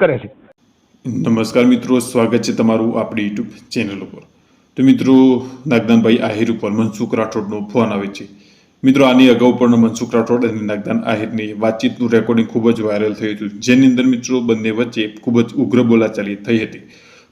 કરે છે. નમસ્કાર મિત્રો, સ્વાગત છે તમારું આપણી યુટ્યુબ ચેનલ ઉપર. તો મિત્રો, નાગદાનભાઈ આહિર ઉપર મનસુખ રાઠોડનો ફોન આવે છે. મિત્રો, આની અગાઉ પણ મનસુખ રાઠોડ અને નાગદાન આહિરની વાતચીતનું રેકોર્ડિંગ ખૂબ જ વાયરલ થયું હતું. જેની અંદર મિત્રો, બંને વચ્ચે ખૂબ જ ઉગ્ર બોલાચાલી થઈ હતી.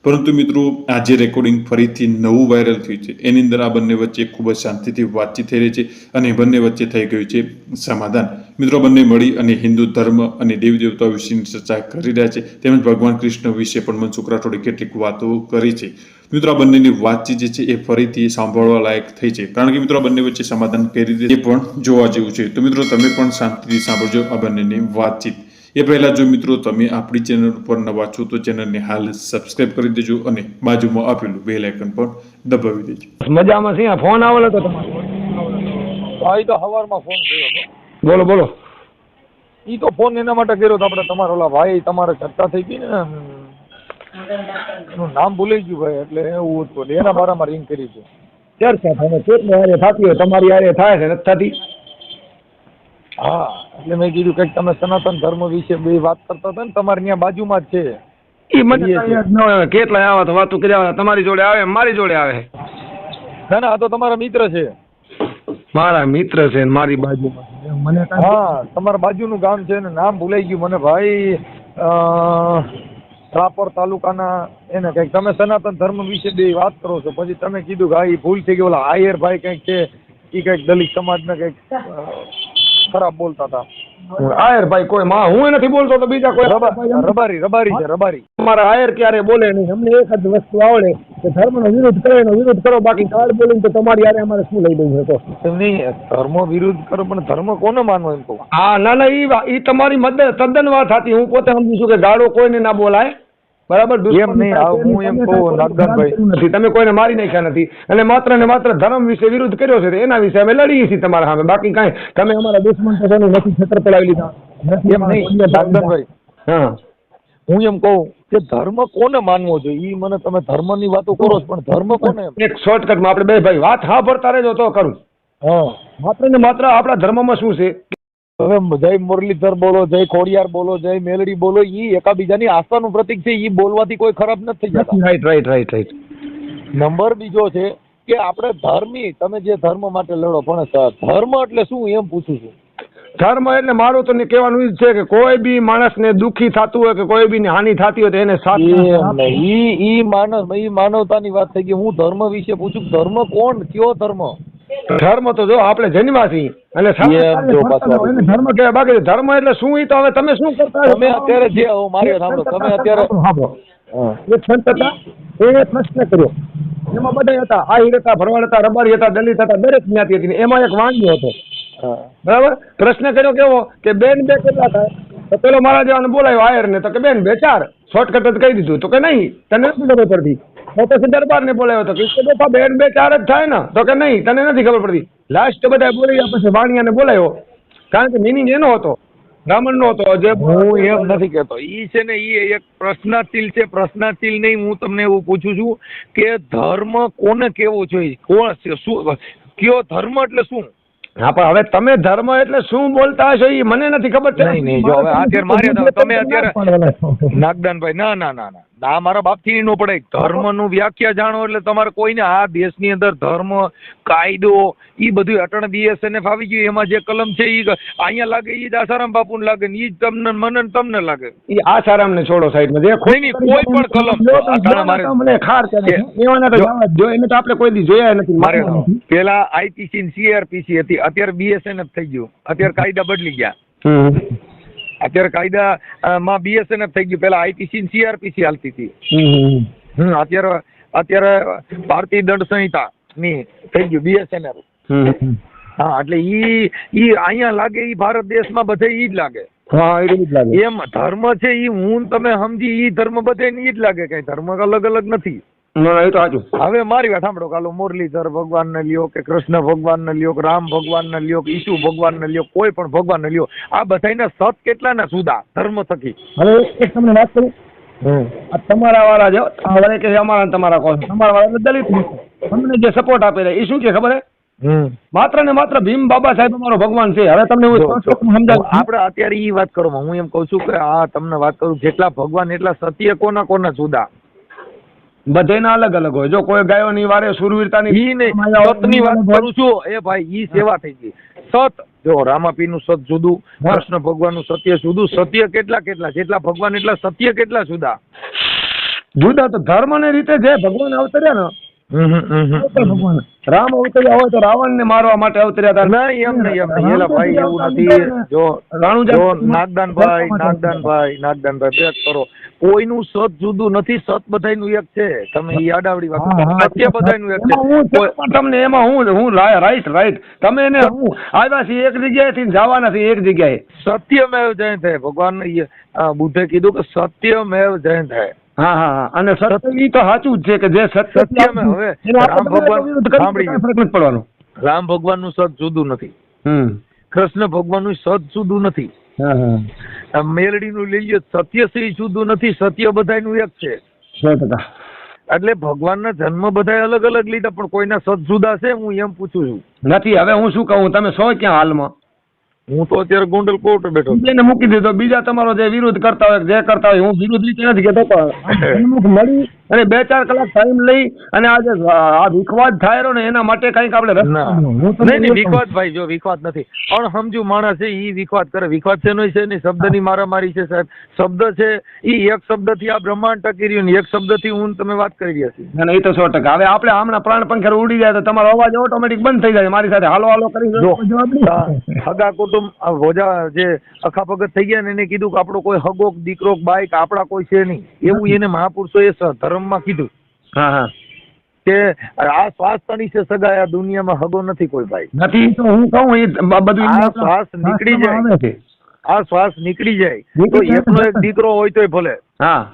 પરંતુ મિત્રો, આજે રેકોર્ડિંગ ફરીથી નવું વાયરલ થયું છે. એની અંદર આ બંને વચ્ચે ખૂબ જ શાંતિથી વાતચીત થઈ રહી છે અને બંને વચ્ચે થઈ ગયું છે સમાધાન. મિત્રો, બંને મળી અને હિન્દુ ધર્મ અને દેવી દેવતાઓ વિશેની ચર્ચા કરી રહ્યા છે. તેમજ ભગવાન કૃષ્ણ વિશે પણ મનસુખ રાઠોડે કેટલીક વાતો કરી છે. મિત્રો, આ બંનેની વાતચીત જે છે એ ફરીથી સાંભળવા લાયક થઈ છે. કારણ કે મિત્રો બંને વચ્ચે સમાધાન કઈ રીતે પણ જોવા જેવું છે. તો મિત્રો, તમે પણ શાંતિથી સાંભળજો આ બંનેની વાતચીત. એ પહેલાં જો મિત્રો તમે આપણી ચેનલ ઉપર નવા છો તો ચેનલને હાલ સબસ્ક્રાઇબ કરી દેજો અને બાજુમાં આપેલું બેલ આઇકન પણ દબાવી દેજો. મજામાં છે? ફોન આવેલો તો તમારો. તો સવારમાં ફોન કર્યો બોલો બોલો. એ તો ફોન એના માટે કર્યો તો આપણે તમારો ઓલા ભાઈ તમારે ચર્ચા થઈ ગઈ ને. એનું નામ ભૂલી ગયું ભાઈ એટલે એવું હતું. એના બારામાં રિંગ કરી છે. ચર્ચા થાય કેટલી હારે થતી હોય તમારી હારે થાય છે નથી થતી? હા એટલે મેં કીધું કંઈક તમે સનાતન ધર્મ વિશે બે વાત કરતા હતા ને તમારે ત્યાં બાજુમાં જ છે. એ મને યાદ ન આવે કેટલાય આવા તો વાતો કર્યા. તમારી જોડે આવે મારી જોડે આવે. ના ના આ તો તમારા મિત્ર છે. મારા મિત્ર છે ને મારી બાજુમાં મને હા તમારા બાજુનું ગામ છે ને નામ ભૂલાઈ ગયું મને ભાઈ. અ, રાપર તાલુકાના એને કંઈક તમે સનાતન ધર્મ વિશે બે વાત કરો છો. પછી તમે કીધું કે હા ભૂલ થઈ ગઈ ઓલા આયર ભાઈ કંઈક છે એ કંઈક દલિત સમાજને કંઈક ખરાબ બોલતા હતા. આયર ભાઈ કોઈ માં હું નથી બોલતો તો બીજા કોઈ રબારી રબારી છે રબારી. મારા આયર ક્યારે બોલે નહીં? અમને એક જ વસ્તુ આવડે કે ધર્મનો વિરોધ કરે એનો વિરોધ કરો બાકી કાળ બોલીને તો તમારી હારે અમારે શું લઈ દઉં છે તો નહીં ધર્મ વિરુદ્ધ કરો પણ ધર્મ કોને માનવો એમ કહું? હા ના ના એ તમારી મદદ તદ્દન વાત હતી. હું પોતે સમજુ છું કે ગાળો કોઈને ના બોલાય. બરાબર એમ નહીં, હું એમ કહું, નાગદાનભાઈ. તમે કોઈને મારી નાખ્યા નથી. અને માત્ર ને માત્ર ધર્મ વિશે વિરુદ્ધ કર્યો છે એના વિશે અમે લડીએ છીએ તમારા સામે. બાકી કાંઈ તમે અમારા દુશ્મન છે નથી છત્ર પડાવી લીધા. એમ નહીં નાગદાનભાઈ હા. હું એમ કહું કે ધર્મ કોને માનવો જોઈએ? ઈ મને તમે ધર્મની વાતો કરો પણ ધર્મ કોને? એક શોર્ટકટમાં આપણે બે ભાઈ વાત સાંભળતા રહેજો તો કરું. હા. માત્ર ને માત્ર આપણા ધર્મમાં શું છે? હવે જય મુરલીધર બોલો જય ખોડિયાર બોલો જય મેલડી બોલો ઈ એકાબીજાની આસ્થાનું પ્રતિક છે ઈ બોલવાથી કોઈ ખરાબ નથી જતા. Right right right right number બીજો છે કે આપણે ધર્મી તમે જે ધર્મ માટે લડો પણ ધર્મ એટલે શું એમ પૂછું છું. ધર્મ એટલે મારું તો ને કહેવાનું ઈ છે કે કોઈ બી માણસને દુઃખી થતું હોય કે કોઈ બી હાનિ થતી હોય તો એને સાથ ઈ ઈ માનવ ઈ માનવતાની વાત થઈ ગઈ હું ધર્મ વિશે પૂછું ધર્મ કોણ કયો ધર્મ? ધર્મ તો જો આપણે જન્માથી અને ધર્મ કહેવાય બાકી ધર્મ એટલે શું ઈ તો હવે તમે શું કરતા તમે અત્યારે જે મારી સાંભળો તમે અત્યારે સાંભળો. એ સંત હતા એને પ્રશ્ન કર્યો. એમાં બધા હતા આહિર હતા ભરવાડ હતા રબારી હતા દલિત હતા દરેક જ્ઞાતિ હતી એમાં એક વાંગ્યો હતો. બરાબર? પ્રશ્ન કર્યો કેવો કે બેન બે કેટલા થાય? તો પેલો મારા જેવાને બોલાયો આયર ને તો કે બેન બે ચાર. શોર્ટકટ જ કહી દીધું. તો કે નહીં તને નથી ખબર પડતી. તો દરબાર ને બોલાવ્યો હતો કે બાપા બેન બે ચાર જ થાય ને. તો કે નહીં તને નથી ખબર પડતી. લાસ્ટ બધા બોલી ગયા પછી વાણિયાને બોલાયો કારણ કે મિનિંગ એનો હતો બ્રાહ્મણ નો હતો જે હું એમ નથી કહેતો. ઈ છે ને ઈ એક પ્રશ્નાતિલ છે. પ્રશ્નાતિલ નહીં હું તમને એવું પૂછું છું કે ધર્મ કોને કેવો જોઈએ કોણ શું કયો ધર્મ એટલે શું? હા પણ હવે તમે ધર્મ એટલે શું બોલતા હશો એ મને નથી ખબર. નહીં, નહીં, જો હવે અત્યારે મારે તમે અત્યારે- નાગદાનભાઈ ના ના ના ના. ના મારા બાપથી નો પડે ધર્મનું વ્યાખ્યા જાણો એટલે તમારે કોઈને આ દેશની અંદર ધર્મ કાયદો એ બધું અટણ બીએસએનએફ આવી ગયું એમાં જે કલમ છે એ અહીંયા લાગે એ જ આસારામ બાપુને લાગે ને એ જ તમને મને તમને લાગે એ આસારામ ને છોડો સાઈડમાં જે નહીં, કોઈ પણ કલમ. મને ખાર જ. એને તો આપણે કોઈ દી જોયા નથી મારે પેલા આઈપીસી ને સીઆરપીસી હતી અત્યારે બીએસએનએફ થઈ ગયું અત્યારે કાયદા બદલી ગયા. અત્યારે કાયદા માં બીએસએનએફ થઈ ગયું. પેલા આઈપીસી ને સીઆરપીસી હાલતી હતી. અત્યારે અત્યારે ભારતીય દંડ સંહિતા ની થઈ ગયું બીએસએનએફ હા એટલે ઈ ઈ અહીંયા લાગે ઈ ભારત દેશમાં બધે ઈ જ લાગે. હા એ જ લાગે. એમ ધર્મ છે ઈ હું તમે સમજી ઈ ધર્મ બધે ઈ જ લાગે. કઈ ધર્મ અલગ અલગ નથી. ના, એ તો સાચું. હવે મારી વાત સાંભળો કાલો મુરલીધર ભગવાન ને લ્યો કે કૃષ્ણ ભગવાન ને લ્યો કે રામ ભગવાન ને લ્યો કે ઈસુ ભગવાન ને લ્યો કોઈ પણ ભગવાન ને લ્યો આ બધાયના સત કેટલા ને સુદા ધર્મ થકી. હવે એક તમને વાત કરું? તમારા વાળા જો આ કે અમારા તમારા કોણ? તમારા વાળા એટલે દલિત તમને જે સપોર્ટ આપે છે એ શું કે ખબર હે હમ. માત્ર ને માત્ર ભીમ બાબા સાહેબ અમારો ભગવાન છે. હવે તમને હું. સમજાવું આપણે અત્યારે ઈ વાત કરો હું એમ કઉ છું કે આ તમને વાત કરું જેટલા ભગવાન એટલા સત્ય કોના કોના જુદા? બધાયના અલગ અલગ હોય. જો કોઈ ગાયોની વારે સુરવીરતાની ઈ નહીં. સતની વાત કરું છું. એ ભાઈ ઈ સેવા થઈ ગઈ. સત. જો રામાપીનું સત જુદું. કૃષ્ણ ભગવાનનું સત્ય જુદું સત્ય કેટલા કેટલા જેટલા ભગવાન એટલા સત્ય કેટલા જુદા? જુદા તો ધર્મ ને રીતે જે ભગવાન અવતર્યા ને રામ અવતર્યા હોય તો રાવણ ને મારવા માટે અવતર્યા હતા. નહીં એમ નહીં એમ નહીં. એલા ભાઈ એવું નથી. જો રાણુજા- નાગદાનભાઈ નાગદાનભાઈ નાગદાનભાઈ બેક કરો. કોઈનું સત જુદું નથી સત બધાયનું એક છે. તમે ઈ આડાવડી વાત હા, હા. સત્ય બધાયનું એક છે. તમને એમાં હું હું રાઈટ રાઈટ તમે એને હું. આવ્યા છીએ એક જગ્યાએથી જવાના છીએ એક જગ્યાએ. સત્યમેવ જયંતે ભગવાન બુદ્ધે કીધું કે સત્યમેવ જયંત હા હા હા અને સત્ય તો સાચું જ છે કે જે સત્ય હવે રામ ભગવાન વિરુદ્ધ સાંભળી નથી પડવાનો. રામ ભગવાનનું સત જુદું નથી. કૃષ્ણ ભગવાનનું સત જુદું નથી. મેલડી નું આ મેલડીનું લઈ લ્યો સત્ય શ્રી જુદું નથી સત્ય બધાયનું એક છે. એટલે ભગવાન ભગવાનના જન્મ બધા અલગ અલગ લીધા પણ કોઈના સત જુદા છે હું એમ પૂછું છું. નથી હવે હું શું કહું? તમે સો ક્યાં હાલમાં? હું તો અત્યારે ગોંડલ કોર્ટ બેઠો. એને મૂકી દીધો બીજા તમારો જે વિરોધ કરતા હોય જે કરતા હોય હું વિરોધ રીતે નથી કેતો પણ મળી અને બે ચાર કલાક ટાઈમ લઈ અને આજે આ વિખવાદ થાય રહ્યો ને એના માટે કંઈક આપણે નહીં નહીં વિખવાદ ભાઈ જો વિખવાદ નથી. અણસમજુ માણસ છે એ વિખવાદ કરે. વિખવાદ છે છે? નહીં શબ્દની મારામારી છે સાહેબ. શબ્દ છે એ એક શબ્દથી આ બ્રહ્માંડ ટકી રહ્યું ને એક શબ્દથી હું તમે વાત કરી રહ્યા છીએ ના, એ તો સો ટકા. હવે આપણે હમણાં પ્રાણ પંખેર ઉડી જાય તો તમારો અવાજ ઓટોમેટિક બંધ થઈ જાય. મારી સાથે હાલો હાલો કરી જો જવાબ નહીં. આ હગા કુટુંબ રોજા જે અખા ભગત થઈ ગયા ને એને કીધું કે આપણો કોઈ હગો દીકરો બાઈક આપણા કોઈ છે નહીં. એવું એને મહાપુરુષોએ સ- ધર્મમાં કીધું. હા હા. કે આ શ્વાસ તણી છે સગાઈ આ દુનિયામાં હગો નથી કોઈ ભાઈ. નથી તો હું કહું એ બધું આ શ્વાસ નીકળી જાય. આ શ્વાસ નીકળી જાય. તો એકનો એક દીકરો હોય તોય ભલે. હા.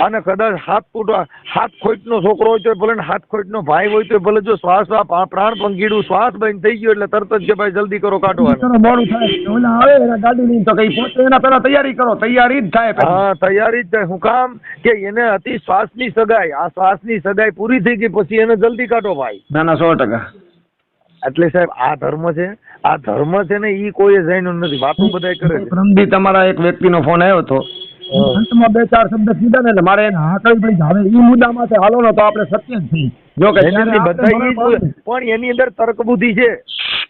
અને કદાચ હાથ ફૂટ હાથ ખોઈટનો છોકરો હોય તો ભલે હાથ ખોટનો ભાઈ હોય તો ભલે જો શ્વાસ પ્રાણ પંખીડું શ્વાસ બંધ થઈ ગયો એટલે તરત જ કે ભાઈ જલ્દી કરો કાઢવાનું. મોડું થાય. આવે એના ગાડી લઈને તો કઈ પોતે એના પહેલા તૈયારી કરો તૈયારી જ થાય હા તૈયારી જ થાય. હું કામ કે એને હતી શ્વાસની સગાઈ આ શ્વાસની સગાઈ પૂરી થઈ ગઈ પછી એને જલ્દી કાઢો ભાઈ. ના ના સો ટકા. એટલે સાહેબ આ ધર્મ છે આ ધર્મ છે ને એ કોઈ જાણ્યું નથી. વાતો બધા કરે છે. તમારા એક વ્યક્તિનો ફોન આવ્યો હતો. અંતમાં બે ચાર શબ્દ કીધા ને મારે એને હા કરી પડી હવે એ મુદ્દા માટે હાલો ને તો આપણે સત્ય જ થઈ જો પણ એની અંદર તર્ક બુદ્ધિ છે.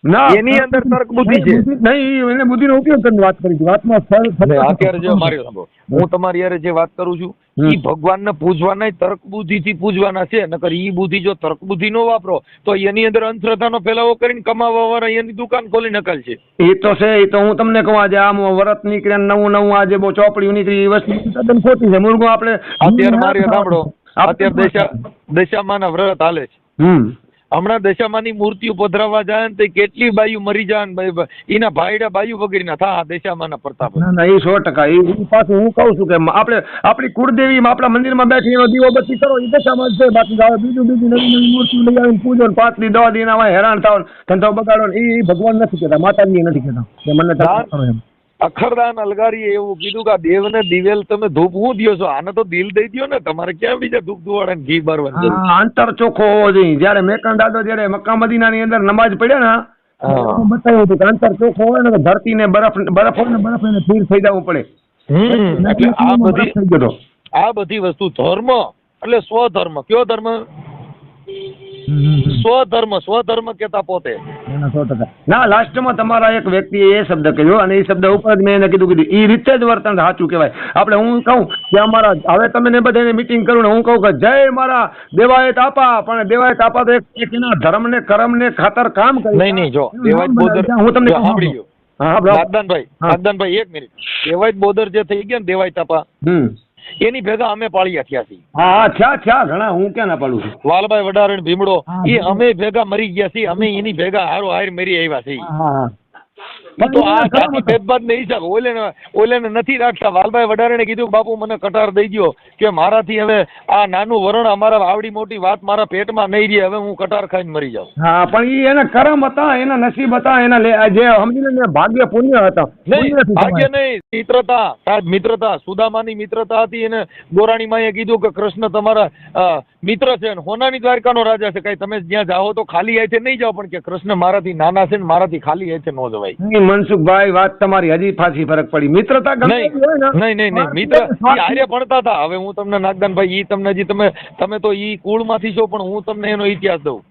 ના એની અંદર તર્ક બુદ્ધિ છે. નહીં એને બુદ્ધિનો ઉપયોગ કરીને વાત કરી વાતમાં સ્થળ અત્યારે જો મારી હું તમારી યારે જે વાત કરું છું. ઈ ભગવાનને પૂજવાના તર્ક બુદ્ધિથી પૂજવાના છે. નકર ઈ બુદ્ધિ જો તર્ક બુદ્ધિ નો વાપરો તો એની અંદર અંધશ્રદ્ધાનો ફેલાવો કરીને કમાવા વાળા એની દુકાન ખોલી નકલ છે. એ તો છે એ તો હું તમને કહું આજે આમ વરત નીકળ્યા નવું નવું આજે બહુ ચોપડીઓ નીકળી એ વસ્તુ તદ્દન ખોટી છે. મુર્ગો આપણે અત્યારે મારી સાંભળો. અત્યારે દશા દશામાના વ્રત હાલે છે. હમ. હમણાં દશામાની મૂર્તિઓ પધરાવવા જાય ને તે કેટલી બાયુ મરી જાય એના ભાઈડા બાયુ વગેરેના થા દશામાના પ્રતાપ. ના ના એ સો ટકા. એ પાછું હું કહું છું કે આપણે આપણી કુળદેવી આપણા મંદિરમાં બેઠી એનો દીવો બત્તી કરો એ દશામાં છે. બાકી ગાવે બીજું બીજું નવી નવી મૂર્તિ લઈ આવીને પૂજો ને પાંચ દી દવા દીના હેરાન થાવ ધંધો બગાડો એ ભગવાન નથી કહેતા માતાજી નથી કહેતા. મને એમ. અખરદાન અલગારીએ એવું કીધું કે આ દેવને દિવેલ તમે ધૂપ હું દિયો છો. આને તો દિલ દઈ દ્યો ને. તમારે ક્યાં બીજા ધૂપ ધુવાડા ઘી બારવાનું? અંતર ચોખ્ખો હોવો જોઈએ. જયારે મેકણ દાદો જયારે મક્કા મદીનાની અંદર નમાજ પડ્યા ને હા. બતાવ્યું હતું કે અંતર ચોખ્ખો હોય ને ધરતી ને બરફ બરફ હોય ને બરફ એને ફીર થઈ જવું પડે. આ બધી. આ બધી વસ્તુ ધર્મ. એટલે સ્વધર્મ. કયો ધર્મ? સ્વધર્મ સ્વધર્મ કેતા પોતે. ના, લાસ્ટમાં તમારા એક વ્યક્તિ એ શબ્દ કહ્યો અને એ શબ્દ ઉપર જ મેં એને કીધું કીધું એ રીતે જ વર્તન સાચું કહેવાય. આપણે હું કહું કે અમારા હવે તમે ને બધાને મીટિંગ કરું ને હું કહું કે જય મારા દેવાયત આપા. પણ દેવાયત આપા તો એક એના ધર્મ ને કર્મ ને ખાતર કામ કરે. નહીં નહીં જો દેવાયત. હું તમને સાંભળી ગયો હા બરાબર. નાગદાનભાઈ એક મિનિટ. દેવાયત બોદર જે થઈ ગયા ને દેવાયત આપા. હમ. એની ભેગા અમે પાળી થયા છીએ. હા હા થયા થયા ઘણા હું ક્યાં ના પાડું છું? વાલભાઈ વડારણ ભીમડો એ અમે ભેગા મરી ગયા છીએ અમે એની ભેગા હારો હાર મરી આવ્યા છીએ. હા હા. ઈ તો આ જાતિ ભેદભાદ નહીં શકે ઓલે ઓલે નથી રાખતા વાલભાઈ વડારેને કીધું કે બાપુ મને કટાર દઈ ગયો કે મારાથી હવે આ નાનું વરણ અમારા આવડી મોટી વાત મારા પેટમાં નહીં રહી. હવે હું કટાર ખાઈને મરી જાઉં. હા પણ ઈ એના કરમ હતા એના નસીબ હતા એના જે સમજી લે ભાગ્ય પુણ્ય હતા. નહીં ભાગ્ય નહીં. મિત્રતા સાહેબ મિત્રતા. સુદામાની મિત્રતા હતી એને. ગોરાણી માએ કીધું કે કૃષ્ણ તમારા મિત્ર છે ને હોનાની દ્વારકાનો રાજા છે. કઈ તમે જ્યાં જાઓ તો ખાલી હાથે નહીં જાઓ. પણ કે કૃષ્ણ મારાથી નાના છે ને મારાથી ખાલી હાથે ન જવાય. મનસુખભાઈ વાત તમારી હજી પાછી ફરક પડી. મિત્રતા નહીં ને નહીં નહીં મિત્ર હારે ભણતા હતા. હવે હું તમને નાગદાનભાઈ ઈ તમને હજી તમે તમે તો ઈ કુળમાંથી છો પણ હું તમને એનો ઇતિહાસ દઉં.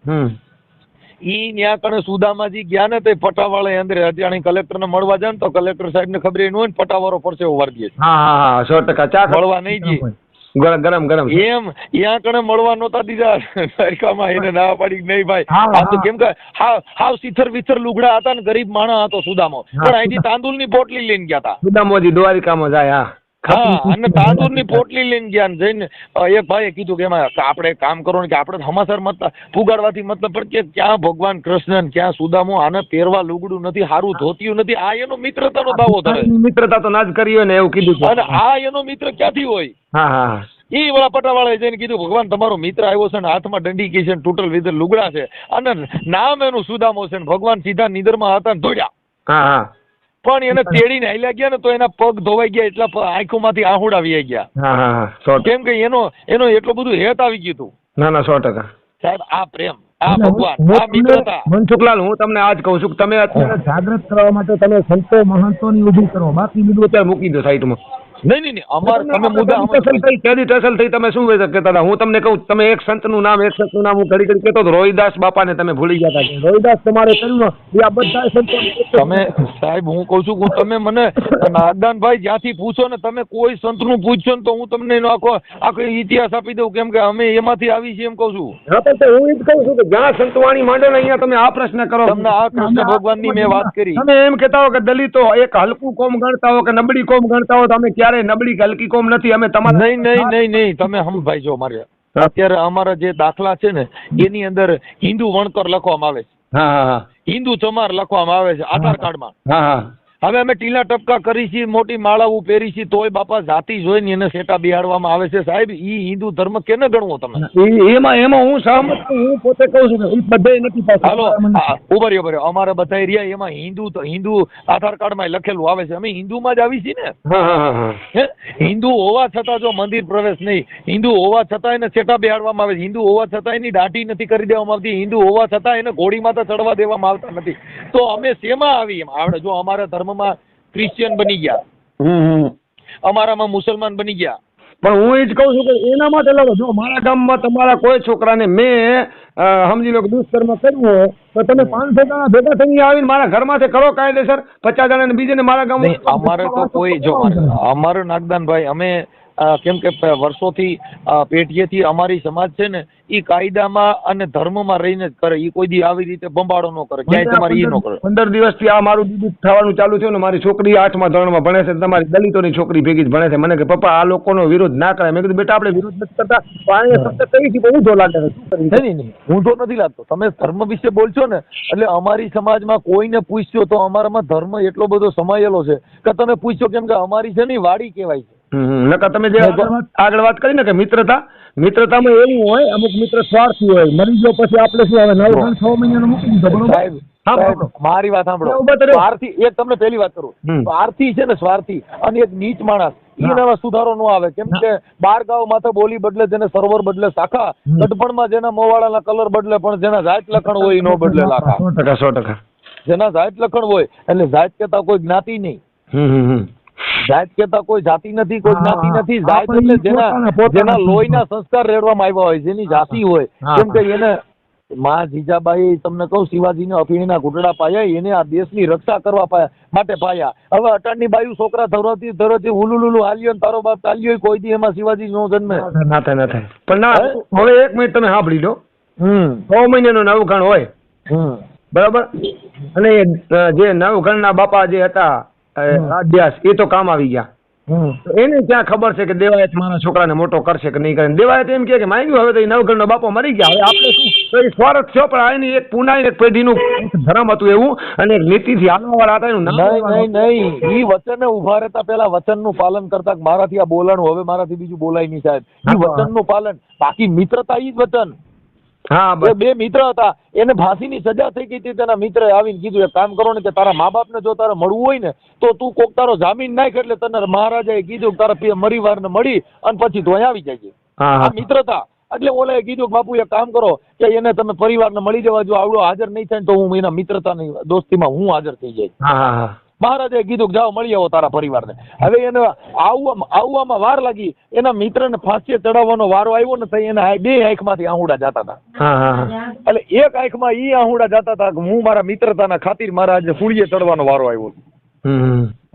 ઈ ન્યા કણે સુદામાજી ગયા ને તે પટાવાળા અંદર અજાણી કલેક્ટરને મળવા જાય ને તો કલેક્ટર સાહેબ ને ખબર ન હોય ને પટાવાળો પડશે વારગીએ હા હા હા સો ટકા. ચા મળવા નહીં જઈએ ગરમ ગરમ ગરમ. એમ ત્યાં કણે મળવા નહોતા દીધા. અમેરિકામાં એને ના પાડી નહીં ભાઈ. આ તો કેમ કે હાવ હાવ સિથર વિથર લુગડા હતા ને ગરીબ માણસ હતો સુદામો. પણ અહીંથી તાંદુલની પોટલી લઈને ગયા હતા સુદામોજી દ્વારિકામાં જાય હા. હા અને તાંદુરની પોટલી લઈને ગયા જઈને એક ભાઈએ કીધું કે એમાં આપણે કામ કરો ને કે આપણે હમાસર મત પુગાડવાથી મતલબ પણ કે ક્યાં ભગવાન કૃષ્ણ ક્યાં સુદામો આને પહેરવા લુગડું નથી હારું ધોતિયું નથી આ એનો મિત્રતાનો દાવો ધરે મિત્રતા તો ના જ કરી હોય ને એવું કીધું અને આ એનો મિત્ર ક્યાંથી હોય? હા હા ઈ વાળા પટાવાળાએ જઈને કીધું ભગવાન તમારો મિત્ર આવ્યો છે ને હાથમાં દંડી કી છે ને તૂટલ વિધર લુગડા છે અને નામ એનું સુદામો છે ને ભગવાન સીધા નિદરમાં હતા ને ધોડ્યા હા હા. પણ એને તેડીને આયલા ગયા ને તો એના પગ ધોવાઈ ગયા એટલા આંખોમાંથી આહુડ આવી ગયા. હા હા હા. સો કેમ કે એનો એનો એટલું બધું હેત આવી ગયું હતું. ના ના સો ટકા. સાહેબ આ પ્રેમ આ ભગવાન હું આ તમને- મિત્રતા. મનસુખલાલ હું તમને આજ કહું છું કે તમે અત્યારે જાગૃત કરવા માટે તમે સંતો મહંતોની ઊભી કરો. બાકી બીજું અત્યારે મૂકી દો સાઈડમાં. નહીં નહીં અમાર તમે મુદ્દા ટસલ થઈ કેદી ટસલ થઈ તમે શું કહેતા હતા? હું તમને કહું તમે એક સંતનું નામ એક સંતનું નામ હું ઘડી ઘડી કહેતો હતો રોહિદાસ બાપાને તમે ભૂલી ગયા હતા. રોહિદાસ તમારે કર્યું એ આ બધા સંતો તમે સાહેબ હું કહું છું કે તમે મને નાદાનભાઈ જ્યાંથી પૂછો ને તમે કોઈ સંતનું પૂછશો ને તો હું તમને એનો આખો આખો ઇતિહાસ આપી દઉં કેમ કે અમે એમાંથી આવી છીએ એમ કહું છું. હા તો હું એ જ કહું છું કે જ્યાં સંતવાણી માંડે ને અહીંયા તમે આ પ્રશ્ન કરો. તમને આ કૃષ્ણ ભગવાનની મેં વાત કરી. તમે એમ કહેતા હો કે દલિતો એક હલકું કોમ ગણતા હો કે નબળી કોમ ગણતા હો તો અમે ક્યારેય નબળી હલકી કોમ નથી અમે તમારા નહીં નહીં નહીં નહીં તમે હમ ભાઈ જો મારે. અત્યારે અમારા જે દાખલા છે ને એની અંદર હિન્દુ વણકર લખવામાં આવે છે. હિન્દુ ચમાર લખવામાં આવે છે આધાર કાર્ડમાં. હવે અમે ટીલા ટપકા કરી છીએ મોટી માળાઓ પહેરી છીએ તોય બાપા જાતિ જોઈને એને સેટા બિહાડવામાં આવે છે. સાહેબ ઈ હિન્દુ ધર્મ કેને ગણવો તમે? એમાં એમાં હું સહમત હું પોતે કહું છું બધે નથી હાલો ઉભર ઉભર અમારા બધા રહ્યા એમાં હિન્દુ તો હિન્દુ આધાર કાર્ડમાં લખેલું આવે છે. અમે હિન્દુમાં જ આવી છીએ ને? હિન્દુ હોવા છતાં જો મંદિર પ્રવેશ નહીં હિન્દુ હોવા છતાં એને સેટા બિહાડવામાં આવે છે. હિન્દુ હોવા છતાં એની દાઢી નથી કરી દેવામાં આવતી. હિન્દુ હોવા છતાં એને ઘોડી માતા ચડવા દેવામાં આવતા નથી. તો અમે શેમાં આવી એમ આવડે જો અમારા ધર્મમાં ક્રિશ્ચિયન બની ગયા. અમારામાં મુસલમાન બની ગયા. પણ હું એ જ કહું છું કે એના માટે લડો જો મારા ગામમાં તમારા કોઈ છોકરાને મેં સમજી લો કે દુષ્કર્મ કર્યું હોય તો તમે પાંચસો જણા ભેગા થઈને આવીને મારા ઘરમાંથી કરો કાયદેસર પચાસ જણાને બીજેને મારા ગામ ગામમાં અમારે તો કોઈ જો અમારું નાગદાનભાઈ અમે કેમ કે વર્ષોથી પેઢીએથી અમારી સમાજ છે ને એ કાયદામાં અને ધર્મમાં રહીને જ કરે. એ કોઈ દી આવી રીતે બંબાળો ન કરે. ક્યાંય તમારે એ ન કરે. પંદર દિવસથી આ મારું દીદી થવાનું ચાલુ થયું ને મારી છોકરી આઠમા ધોરણમાં ભણે છે તમારી દલિતોની છોકરી ભેગી જ ભણે છે. મને કે પપ્પા આ લોકોનો વિરોધ ના કરે મેં કીધું બેટા આપણે વિરોધ નથી કરતા. પણ શબ્દ કહી છે બહુ ઊંધો લાગે છે. તો નથી લાગતો. તમે ધર્મ વિશે બોલશો ને એટલે અમારી સમાજમાં કોઈને પૂછશો તો અમારામાં ધર્મ એટલો બધો સમાયેલો છે કે તમે પૂછશો કેમ કે અમારી છે ને વાડી કહેવાય છે. નકર તમે જે આગળ વાત- કરી ને કે મિત્રતા મિત્રતામાં એવું હોય અમુક મિત્ર સ્વાર્થી હોય મરી ગયો પછી આપણે શું હવે નવ છ મહિનાનો મૂકી દીધો બરોબર. મારી વાત સાંભળો. સ્વાર્થી એક તમને પહેલી વાત કરું. સ્વાર્થી છે ને સ્વાર્થી. અને એક નીચ માણસ. એનામાં સુધારો ન આવે. કેમ કે બાર ગાવ માથે બોલી બદલે જેને સરોવર બદલે શાખા. ગઢપણમાં જેના મોવાળાના કલર બદલે પણ જેના જાત લખણ હોય એ નો બદલે લાખા. સો ટકા જેના જાત લખણ હોય એટલે જાત કેતા કોઈ જ્ઞાતિ નહીં. જાત કેતા કોઈ જાતિ નથી કોઈ જ્ઞાતિ નથી. જાત એટલે જેના જેના લોહીના સંસ્કાર રેડવામાં આવ્યા હોય જેની જાતિ હોય. કેમ કે એને માં જીજાબાઈ તમને કહું શિવાજીને અફીણીના ઘૂંટડા પાયા એને આ દેશની રક્ષા કરવા પાયા માટે પાયા. હવે અટાણની બાયુ છોકરા ધરોતી ધરોતી ઉલુલુલુ હાલ્યો તારો બાપ ચાલ્યો કોઈ દી એમાં શિવાજી નો જન્મે. ના થાય ના થાય પણ ના હવે એક મિનિટ તમે સાંભળી લો. હમ. છ મહિનાનો નવઘણ હોય. બરાબર? અને જે નવઘણના બાપા જે હતા અધ્યાસ એ તો કામ આવી ગયા. એને ક્યાં ખબર છે કે દેવાયત મારા છોકરાને મોટો કરશે કે નહીં કરે દેવાયત એમ કે માંગ્યું હવે તો એ નવઘણનો બાપો મરી ગયા. હવે આપણે શું? એ સ્વાર્થ થયો પણ એની એક પુનાઈ એક પેઢીનું ધર્મ હતું એવું અને એક નીતિથી હાલવા વાળા હતા એનું નહીં નહીં નહીં. ઈ વચને ઊભા રહેતા પેલા વચનનું પાલન કરતા મારાથી આ બોલાણું હવે મારાથી બીજું બોલાય નહીં સાહેબ. એ. વચનનું પાલન. બાકી મિત્રતા એ જ વચન. હા બે મિત્ર હતા. એને ફાંસીની સજા થઈ ગઈ હતી. તેના મિત્ર આવીને કીધું એક કામ કરો ને કે તારા મા બાપને જો તારે મળવું હોય ને તો તું કોક તારો જામીન નાખ એટલે તને મહારાજાએ કીધું તારા પિ- મરીવારને મળી અને પછી તું આવી જાય આ મિત્રતા એટલે ઓલાએ કીધું કે બાપુ એક કામ કરો કે એને તમે પરિવારને મળી જવા જો આવડો હાજર નહીં થાય તો હું એના મિત્રતાની દોસ્તીમાં હું હાજર થઈ હા. મહારાજે કીધું કે જાઓ મળી આવો તારા પરિવારને. હવે એને આવવામાં આવવામાં વાર લાગી. એના મિત્રને ફાંસીએ ચડાવવાનો વારો આવ્યો ને થઈ એના બે આંખમાંથી આહુડા જતા હતા. એટલે એક આંખમાં ઈ આહુડા જતા હતા કે હું મારા મિત્રતાના ખાतिर મારા આજે ફૂળીએ ચડવાનો વારો આવ્યો.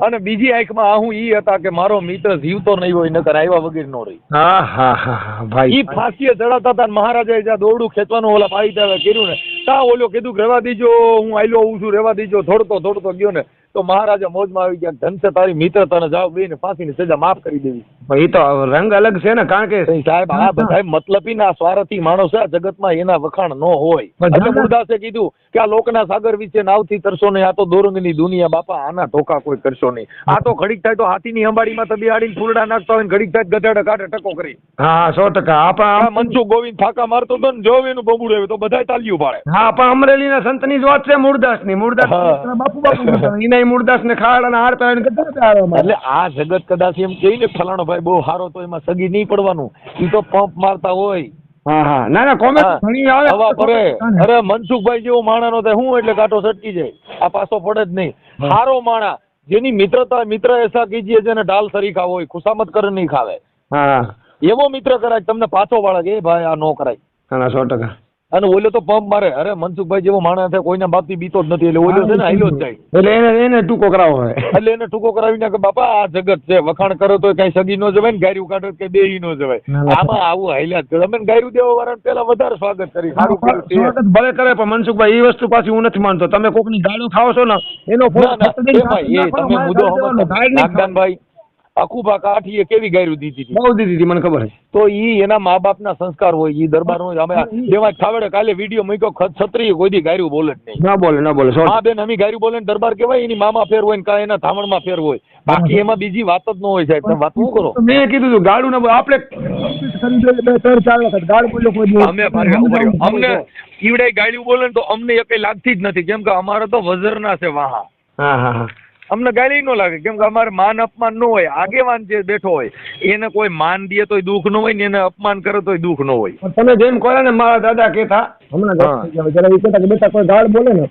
અને બીજી આંખમાં આહું ઈ હતા કે મારો મિત્ર જીવતો નહીં હોય નકર આવ્યા વગર નો રહી. ભાઈ. ઈ ફાંસીએ ચડાતા હતા મહારાજાએ જ્યાં દોરડું ખેંચવાનું ઓલા પાડી કર્યું ને ત્યાં ઓલો કીધું રેવા દીજો હું આયલો હું છું રેવા દીજો થોડતો થોડતો ગયો ને. તો મહારાજા મોજમાં આવી ગયા ધનસે તારી મિત્રતાને જાવ બેને ફાંસીની સજા માફ કરી દેવી. પણ એ તો રંગ અલગ છે ને કારણ કે સાહેબ આ બધા મતલબી ના સ્વાર્થી માણસ આ જગતમાં એના વખાણ ન હોય. એટલે મુરદાસે કીધું કે આ લોકના સાગર વિશે નાવથી તરશો નહીં આ તો દોરંગની દુનિયા બાપા આના ટોકા કોઈ કરશો નહીં. આ તો ઘડીક થાય તો હાથીની અંબાડીમાં તો બિહાડીને ફૂલડા નાખતા હોય ઘડીક થાય ગધેડા કાઢે ટકો કરી. હા સો ટકા. આપણા મનસુખ ગોવિંદ ફાકા મારતો હતો ને જોવે એનું બબુડ આવ્યું તો બધાય તાલીઓ પાડે. હા પણ અમરેલીના સંતની જ વાત છે મૂળદાસની મૂળદાસ બાપુ બાપુ. એના મૂળદાસ ને ખાડાના હાર પહેરાવીને ગધેડા એટલે આ જગત કદાચ એમ કહી ને ફલાણો ભાઈ બહુ સારો તો એમાં સગી નહીં પડવાનું. ઈ તો પંપ મારતા હોય. હા હા. ના ના કોમેન્ટ ઘણી આવે. હવા પરે અરે મનસુખભાઈ જેવો થાય હું એટલે કાંટો સટકી જાય. આ પાછો પડે જ નહીં. સારો માણા. જેની મિત્રતા મિત્ર એસા કીજીએ જેને ડાલ સરીખા હોય ખુશામત કરે નહીં ખાવે. હા. એવો મિત્ર કરાય તમને પાછો વાળે કે એ ભાઈ આ નો કરાય. ના સો ટકા. અને ઓલો તો પંપ મારે. અરે મનસુખભાઈ જેવો માણસ છે કોઈના બાપથી બીતો જ નથી. એટલે ઓલો છે ને હાઈલો જ જાય. એટલે એને એને ટૂંકો કરાવો હોય એટલે એને ટૂંકો કરાવીને કે બાપા આ જગત છે. વખાણ કરો તો કઈ સગી નો જવાય ને ગાયરું કાઢો કે કઈ નો જવાય. આમાં આવું હાઈલા જ તમે ગાયરું દેવા વાળા પેલા વધારે સ્વાગત કરી. સારું કર્યું સ્વાગત ભલે કરે પણ મનસુખભાઈ એ વસ્તુ પાછી હું નથી માનતો. તમે કોકની ગાળો ખાવ છો ને એનો ફોન તમે મુદ્દો. નાગદાનભાઈ અકુબા કાઠીએ કેવી ગાયરું દીધી હતી? બહુ દીધી હતી મને ખબર છે. તો ઈ એના મા બાપના સંસ્કાર હોય ઈ દરબાર હોય અમે જેવા ખાવડે કાલે વીડિયો મૂક્યો ખત છત્રી કોઈ દી ગાયરું બોલે જ નહીં. ના બોલે ના બોલે હા બેન અમે ગાયરું બોલે ને દરબાર કહેવાય એની મામા ફેર હોય ને કાં એના ધામણમાં ફેર હોય. બાકી એમાં બીજી વાત જ ન હોય સાહેબ તમે વાત શું કરો? મેં કીધું હતું ગાડું ના આપણે કોઈ. અમે. અમને ઈવડે ગાયરું બોલે તો અમને કઈ લાગતી જ નથી કેમ કે અમારે તો વજરના છે વાહા. હા હા હા. અમને ગાલી ન લાગે કેમ કે અમારે માન અપમાન ન હોય આગેવાન જે બેઠો હોય એને કોઈ માન દે તોય દુઃખ ન હોય ને એને અપમાન કરે તોય દુઃખ ન હોય. તમે જેમ કહો ને મારા દાદા કેતા હમણાં કે બેટા કોઈ ગાળ બોલે ને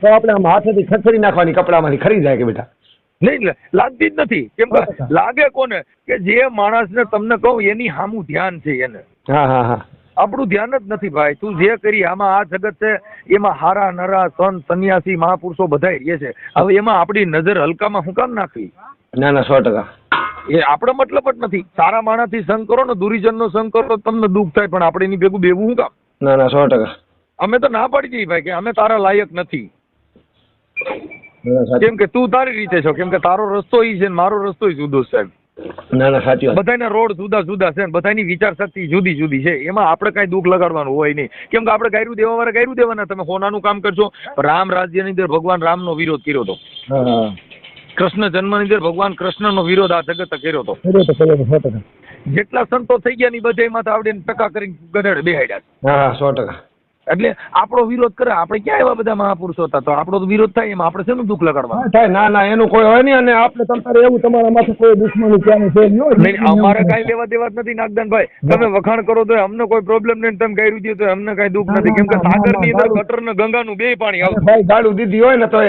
તો આપણે આમ હાથેથી ખસરી નાખવાની કપડામાંથી ખરી જાય કે બેટા? નહીં લાગતી જ નથી. કેમ કે લાગે કોને કે જે માણસને તમને કહું એની સામું ધ્યાન છે એને. હા હા હા. આપણું ધ્યાન જ નથી ભાઈ. તું જે કરી આમાં આ જગત છે એમાં હારા નરા સંત સંન્યાસી મહાપુરુષો બધા એ છે. હવે એમાં આપણી નજર હલકામાં હું કામ નાખવી? ના ના સો ટકા. એ આપણો મતલબ જ નથી. સારા માણસથી સંગ કરો ને દુરીજનનો સંગ કરો તમને દુઃખ થાય પણ આપણે એની ભેગું બેવું શું કામ? ના ના સો ટકા. અમે તો ના પાડી દઈએ ભાઈ કે અમે તારા લાયક નથી. કેમ કે તું તારી રીતે છો. કેમ કે તારો રસ્તો ઈ છે ને મારો રસ્તો જુદો સાહેબ. ના ના સાચી વાત. બધાના રોડ જુદા જુદા છે બધાની વિચાર શક્તિ જુદી જુદી છે. એમાં આપણે કઈ દુઃખ લગાડવાનું હોય નહીં. કેમ કે આપણે ગાયરું દેવા વાળા ગાયરું દેવાના. તમે હોનાનું કામ કરશો રામ રાજ્યની અંદર ભગવાન રામનો વિરોધ કર્યો હતો. કૃષ્ણ જન્મની અંદર ભગવાન કૃષ્ણનો વિરોધ આ જગત કર્યો હતો. જેટલા સંતો થઈ ગયા ની બધેમાં તો આવડીને ટકા કરીને ગધેડ બેહાડ્યા હા સો ટકા. એટલે આપણો વિરોધ કરે આપણે ક્યાં એવા બધા મહાપુરુષો હતા? તો આપણો વિરોધ થાય એમાં આપણે શેનું દુઃખ લગાડવા થાય ના ના એનું કોઈ હોય નહીં અને આપણે તમારે એવું તમારા માથે કોઈ દુશ્મની ક્યાં છે અમારે કઈ લેવા દેવા નથી નાગદાનભાઈ. તમે વખાણ કરો તો અમને કોઈ પ્રોબ્લેમ નહીં તમે ગાયરું દો તો અમને કઈ દુઃખ નથી. કેમ કે સાગરની અંદર ગટર ને ગંગાનું બે પાણી આવે ભાઈ ગાળું દીધી હોય ને તો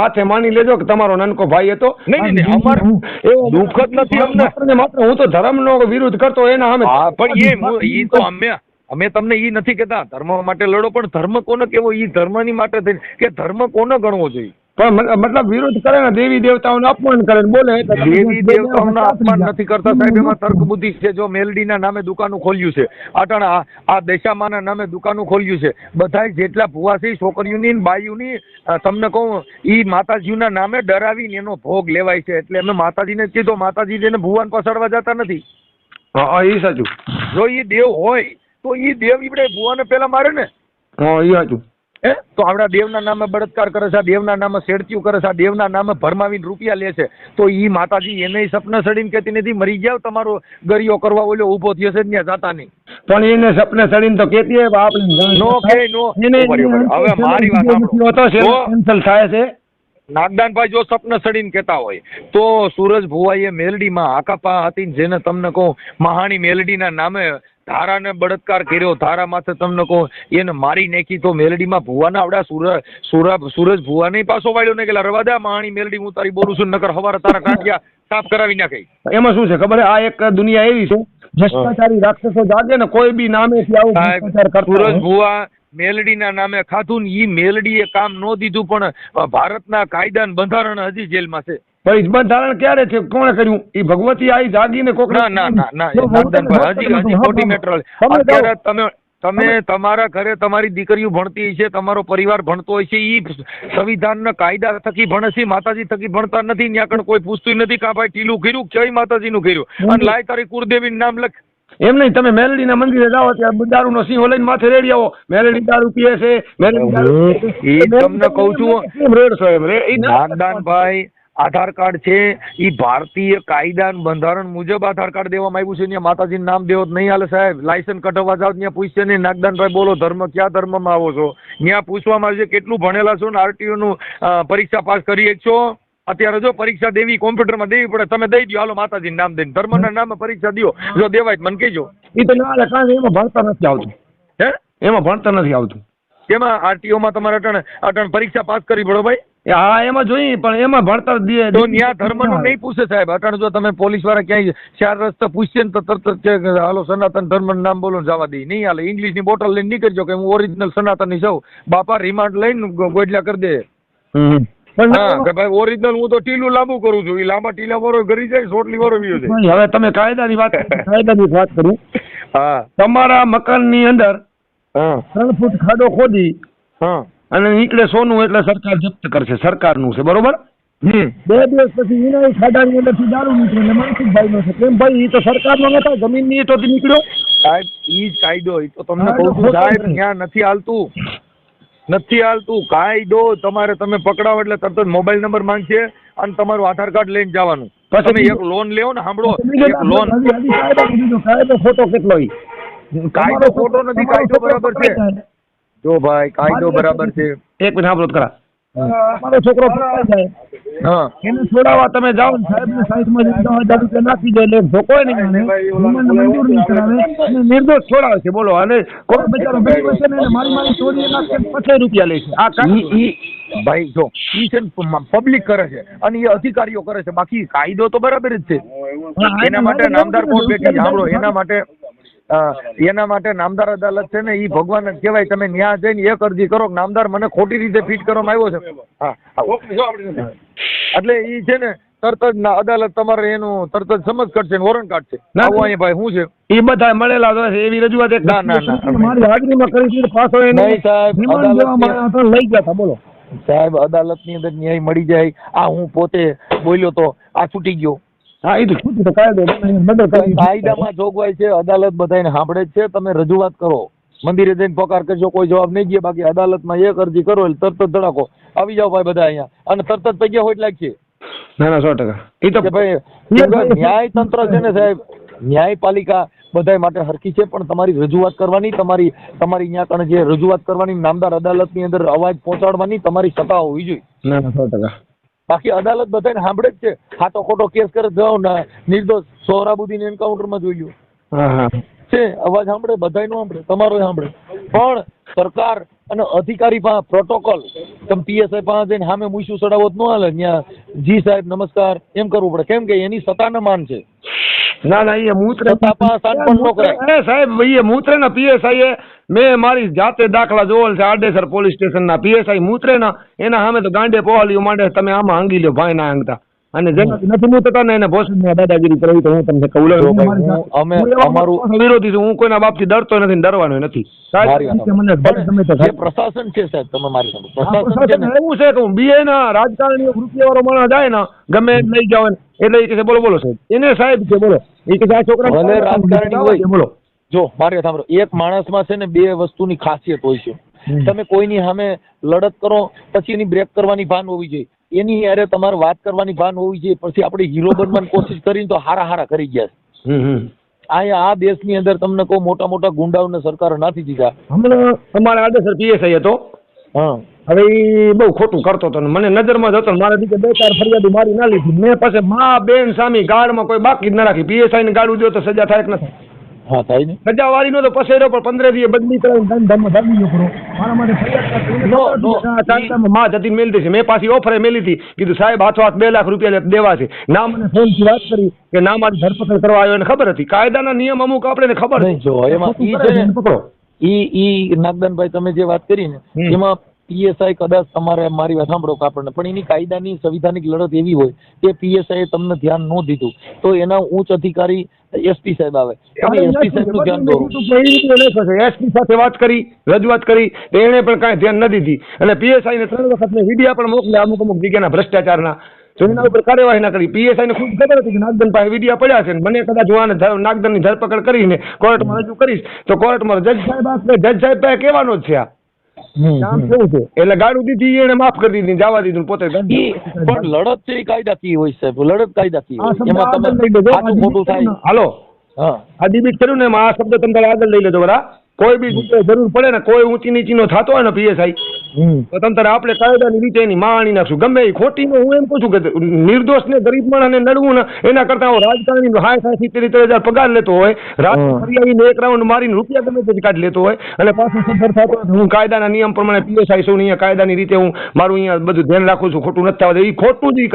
માથે માની લેજો કે તમારો નાનકો ભાઈ હતો. નહીં, નહીં, અમારે એવો દુઃખ જ નથી અમને. માત્ર હું તો ધર્મનો વિરોધ કરતો એના અમે પણ એ તો અમે અમે તમને એ નથી કહેતા ધર્મ માટે લડો પણ ધર્મ કોને કેવો એ ધર્મની માટે થઈ કે ધર્મ કોને ગણવો જોઈએ? પણ મતલબ વિરોધ કરે ને દેવી દેવતાઓનું અપમાન કરે બોલે દેવી દેવતાઓનું અપમાન નથી કરતા સાહેબ એમાં તર્ક બુદ્ધિ છે. જો મેલડીના નામે દુકાનું ખોલ્યું છે અટાણા આ દેશામાના નામે દુકાનું ખોલ્યું છે બધા જેટલા ભુવા છે છોકરીઓની ને બાઈઓની તમને કહું એ માતાજીના નામે ડરાવીને એનો ભોગ લેવાય છે. એટલે અમે માતાજીને કીધું માતાજી એને ભુવાન પસાડવા જતા નથી. હા એ સાચું. જો એ દેવ હોય તો ઈ દેવ ઈવડે ભુવાને પેલા મારે ને? હા ઈ હાચું. હે? તો આપણા દેવના નામે બળત્કાર કરે છે દેવના નામે છેડતીઓ કરે છે દેવના નામે ભરમાવીને રૂપિયા લે છે. તો ઈ માતાજી એને સપના સડીને કહેતી નથી મરી જાવ તમારો ગરિયો કરવા ઓલો ઊભો થયો છે ત્યાં જાતા નહીં. પણ એને સપને સડીને તો કેતી હોય આપણે નો કે નો. હવે મારી વાત સાંભળો. કેન્સલ થાય છે. નાગદાનભાઈ જો સપના સડીને કહેતા હોય તો સુરજ ભુવાઈએ મેલડીમાં આકાપા હતી જેને તમને કહું મહાણી મેલડીના નામે ધારાને બળાત્કાર કર્યો. ધારા માથે તમને કહો એને મારી નાખી તો મેલડીમાં ભુવાના આવડા સુરજ સુરા સૂરજ ભુવાને પાછો વાળ્યો ને કે રવા દે આ મેલડી હું તારી બોલું છું નકર હવારે તારા કાંઠિયા સાફ કરાવી નાખે. એમાં શું છે ખબર આ એક દુનિયા એવી છે ભ્રષ્ટાચારી રાક્ષસો જાગે ને કોઈ બી નામે સુરજ. ભુવા મેલડીના નામે ખાધું ને ઈ મેલડીએ કામ ન દીધું પણ ભારતના કાયદા ને બંધારણ હજી જેલમાં છે. પણ ઈ બંધારણ ક્યારે છે કોણે કર્યું? એ ભગવતી આવી જાગીને કોક ના ના ના ના હજી હજી ખોટી મેટર અત્યારે તમે તમે તમારા ઘરે તમારી દીકરીઓ ભણતી છે તમારો પરિવાર ભણતો હોય છે એ સંવિધાનના કાયદા થકી ભણે છે માતાજી થકી ભણતા નથી ત્યાં આગળ કોઈ પૂછતું નથી કા ભાઈ ટીલું કર્યું કઈ માતાજીનું કર્યું? અને લાય તારી કુળદેવી નામ લખ. એમ નહીં તમે મેલડીના મંદિરે જાઓ ત્યાં દારૂનો સિંહ લઈને માથે રેડી આવો. મેલડી દારૂ પીએ છે મેલડી દારૂ. એ તમને કહું છું. કેમ રેડશો એમ? રે ઈ ના- નાગદાનભાઈ આધાર કાર્ડ છે એ ભારતીય કાયદા બંધારણ મુજબ આધાર કાર્ડ દેવામાં આવ્યું છે ત્યાં માતાજીનું નામ દેવો નહીં હાલે સાહેબ. લાયસન્સ કઢાવવા જાવ ત્યાં પૂછશે નહીં નાગદાનભાઈ બોલો ધર્મ ક્યાં ધર્મમાં આવો છો? ત્યાં પૂછવામાં આવશે કેટલું ભણેલા છો ને આરટીઓનું પરીક્ષા પાસ કરી છો? અત્યારે જો પરીક્ષા દેવી કોમ્પ્યુટરમાં દેવી પડે તમે દઈ દો હાલો માતાજી નામ દઈને. ધર્મના નામે પરીક્ષા દો જો દેવાય મને કહેજો. એ તો ના કારણ એમાં ભણતર નથી આવતું. હે? એમાં ભણતર નથી આવતું. એમાં આરટીઓમાં તમારે અટણ અટણ પરીક્ષા પાસ કરવી પડે ભાઈ. હા એમાં જોઈ પણ એમાં ભણતર દે- તો ન્યા ધર્મનું નહીં પૂછે સાહેબ. અટાણે જો તમે પોલીસવાળા ક્યાંય ચાર રસ્તા પૂછશે ને તો તરત જ હાલો સનાતન ધર્મનું નામ બોલો જવા દે. નહીં હાલે. ઇંગ્લિશની બોટલ લઈને નીકળજો કે હું ઓરિજિનલ સનાતનની છું. બાપા રિમાન્ડ લઈને ગોડલા કરી દે. ભાઈ ઓરિજિનલ હું તો ટીલું લાંબુ કરું છું. એ લાંબા ટીલા વાળો ઘરી જાય સોટલી વાળો વિયો જાય. હવે તમે કાયદાની વાત કાયદાની વાત કરું. હા. તમારા મકાનની અંદર હા. ત્રણ ફૂટ ખાડો ખોદી હા. અને નીકળે સોનું એટલે સરકાર જપ્ત કરશે સરકારનું છે બરોબર? બે દિવસ પછી એના ખાડાની અંદરથી દારૂ નીકળે એટલે માનસિકભાઈ નો છે. કેમ ભાઈ એ તો સરકારનો નતો જમીનની એટોથી નીકળ્યો? સાહેબ ઈ જ કાયદો એ તો તમને કહું છું સાહેબ ત્યાં નથી હાલતું. નથી હાલતું. કાયદો તમારે તમે પકડાવો એટલે તરત જ મોબાઈલ નંબર માંગશે અને તમારું આધાર કાર્ડ લઈને જવાનું. પછી તમે એક લોન લેવો ને સાંભળો એક લોન કાયદો ફોટો કેટલો કાયદો ફોટો નથી કાયદો બરાબર છે. જો ભાઈ કાયદો બરાબર છે. એક મિનિટ સાંભળો કરા. મારો છોકરો હા. એને છોડાવવા તમે જાઓ ને સાહેબને સાઈડમાં જઈને દસ હજાર રૂપિયા નાખી દે એટલે ધોકોય નહીં આને. રિમાન્ડ મંજૂર નહીં કરાવે. અને નિર્દોષ છોડાવે છે. બોલો અને કોઈ બિચારો બેઠો છે ને મારી મારી ચોરી નાખે ને પછી રૂપિયા લે છે? આ કાયદો. ઈ ઈ ભાઈ જો ઈ છે પબ્લિક કરે છે અને એ અધિકારીઓ કરે છે. બાકી કાયદો તો બરાબર જ છે. એના માટે નામદાર કોર્ટ બેઠી સાંભળો એના માટે એના માટે નામદાર અદાલત છે ને એ ભગવાન જ કહેવાય તમે ન્યાય જઈને એક અરજી કરો નામદાર મને ખોટી રીતે ફિટ કરવામાં આવ્યો છે. હા. એટલે એ છે ને તરત જ ના અદાલત તમારે એનું તરત જ સમજ કરશે વોરંટ કાઢશે. ના, આવું અહીંયા ભાઈ શું છે? એ બધા મળેલા તો એવી રજૂઆત એક ના, ના. મારી હાજરીમાં કરી હતી પાછો એને નહીં, સાહેબ, અદાલત હતા, લઈ ગયા હતા બોલો. સાહેબ અદાલતની અંદર ન્યાય મળી જાય. આ હું પોતે બોલ્યો તો આ છૂટી ગયો. હા એ તો છૂટી કાયદો કાયદામાં જોગવાઈ છે અદાલત બધાને સાંભળે છે. તમે રજૂઆત કરો. મંદિરે જઈને પોકાર કરજો કોઈ જવાબ નહીં દે. બાકી અદાલતમાં એક અરજી કરો એટલે તરત જ ધડાકો. આવી જાઓ ભાઈ બધા અહીંયા. અને તરત જ પૈયા હોય લાગશે. ના ના સો ટકા. એ તો ભાઈ ન્યાય તંત્ર છે ને સાહેબ? ન્યાયપાલિકા બધા માટે હરખી છે પણ તમારી રજૂઆત કરવાની તમારી તમારી અહીંયા કણે જે રજૂઆત કરવાની નામદાર અદાલતની અંદર અવાજ પહોંચાડવાની તમારી સત્તા હોવી જોઈએ. ના ના સો ટકા. બાકી અદાલત બધાને સાંભળે જ છે. ખાતો ખોટો કેસ કરે જાઓ ને નિર્દોષ સોહરાબુદ્દીન એન્કાઉન્ટરમાં જોઈ છે અવાજ સાંભળે? બધાય નો સાંભળે તમારો સાંભળે. પણ સરકાર અને અધિકારી પાસે પ્રોટોકોલ તમે પીએસઆઈ પાસે જઈને સામે મૂછું ચડાવો તો ન હાલે. ત્યાં જી સાહેબ નમસ્કાર એમ કરવું પડે. કેમ કે એની સત્તાને માન છે. ના ના એ મૂત્ર સાહેબ એ મૂત્ર ના પીએસઆઈ એ મેં મારી જાતે દાખલા જોવેલ છે આડેસર પોલીસ સ્ટેશન ના પીએસઆઈ મૂત્રે ના એના સામે તો ગાંડે પોહાલીઓ માંડે તમે આમાં હાંગી લ્યો ભાઈ ના આંગતા. અને જેનાથી નથી મૂતતા ને એને ભોસડી ની દાદાગીરી કરવી તો હું તમને કહું. અમે અમારું- વિરોધી છું. હું કોઈના બાપથી ડરતો નથી ડરવાનો નથી. પ્રશાસન છે સાહેબ તમે મારી સામે પ્રશાસન એવું છે કે હું બીએ ના રાજકારણી રૂપિયા વાળો માણસ જાય ને ગમે લઈ જાવ એટલે એ કહે બોલો બોલો સાહેબ. એને સાહેબ છે બોલો. એ કે આ છોકરા રાજકારણી હોય. બોલો. જો મારે સાંભળો. એક માણસમાં છે ને બે વસ્તુની ખાસિયત હોય છે. તમે કોઈની સામે લડત કરો પછી એની બ્રેક કરવાની ભાન હોવી જોઈએ. એની યારે તમારે વાત કરવાની ભાન હોવી જોઈએ. પછી આપણે હીરો બનવાની કોશિશ કરીને તો હારા હારા કરી ગયા અહીંયા આ દેશની અંદર તમને કહું મોટા મોટા ગુંડાઓને સરકાર નાથી દીધા. હમણાં અમારે આડેસર પીએસઆઈ હતો. હા. હવે એ બહુ ખોટું કરતો હતો મને નજરમાં જ હતો મારા દીકરે બે ચાર ફરિયાદી મારી ના લીધી. મેં પછી મા બેન સામી ગાર્ડમાં કોઈ બાકી જ ના રાખી. પીએસઆઈ ને ગાડું દો તો સજા થાય કે ન થાય. હા થાય ને. સજા વાળી નો તો પસેરો પણ પંદર દિવસ બદલી કરાવીને ધન ધમ ધર્મી છોકરો મારા માટે નો, માં જતી મેલી દીધી મેં પાછી ઓફરે મેલી હતી. કીધું સાહેબ હાથો હાથ બે લાખ રૂપિયા દેવા છે. ના મને ફોનથી વાત કરી કે ના મારી ધરપકડ કરવા આવ્યો એને ખબર હતી. કાયદાના નિયમ અમુક આપણે ખબર નહીં, જો, એમાં ઈ છે ઈ નાગદાનભાઈ તમે જે વાત કરી ને એમાં પીએસઆઈ કદાચ તમારે મારી વાત સાંભળો આપણને પણ એની કાયદાની સંવિધાનિક લડત એવી હોય કે પીએસઆઈ તમને ધ્યાન ન દીધું તો એના ઉચ્ચ અધિકારી એસપી સાહેબ આવે. તમે એસપી સાહેબનું ધ્યાન દોરો. એસપી સાથે વાત કરી રજૂઆત કરી તો એણે પણ કાંઈ ધ્યાન ન દીધી. અને પીએસઆઈ ને ત્રણ વખત વિડીયા પણ મોકલ્યા અમુક અમુક જગ્યાના ભ્રષ્ટાચારના. તો એના ઉપર કાર્યવાહી ના કરી. પીએસઆઈ ને ખુદ ખબર હતી કે નાગદન પાસે વિડીયા પડ્યા છે મને કદાચ હું આને નાગદનની ધરપકડ કરીને કોર્ટમાં રજૂ કરીશ. તો કોર્ટમાં જજ સાહેબ જજ સાહેબ પાસે કહેવાનો જ છે આ. કામ કેવું છે? એટલે ગાડું દીધી એને માફ કરી દીધી જવા દીધું પોતે પણ લડત છે એ કાયદાકીય હોય સાહેબ લડત કાયદાકીય એમાં તમે સાચું ખોટું થાય. હાલો હા. આ ડિબિટ કર્યું ને એમાં આ શબ્દ તમે આગળ લઈ લેજો બરા. કોઈ બી જગ્યાએ જરૂર પડે ને કોઈ ઊંચી નીચીનો થતો હોય ને પીએસઆઈ તો તમ તારે આપણે કાયદાની રીતે એની માણી નાખશું. ગમે એ ખોટી હું એમ કહું છું કે નિર્દોષ ને ગરીબ માણસને નડવું ને એના કરતા હું રાજકારણી હાય હાય સિત્તેર સિત્તેર હજાર પગાર લેતો હોય રાત. ફરિયાવીને એક રાઉન્ડ મારીને રૂપિયા ગમે તે કાઢી લેતો હોય અને પાછું સફર થતો હું કાયદાના નિયમ પ્રમાણે પીએસઆઈ છું ને અહીંયા કાયદાની રીતે હું મારું અહીંયા બધું ધ્યાન રાખું છું ખોટું નથી થવા એ ખોટું જ ઈ કરે.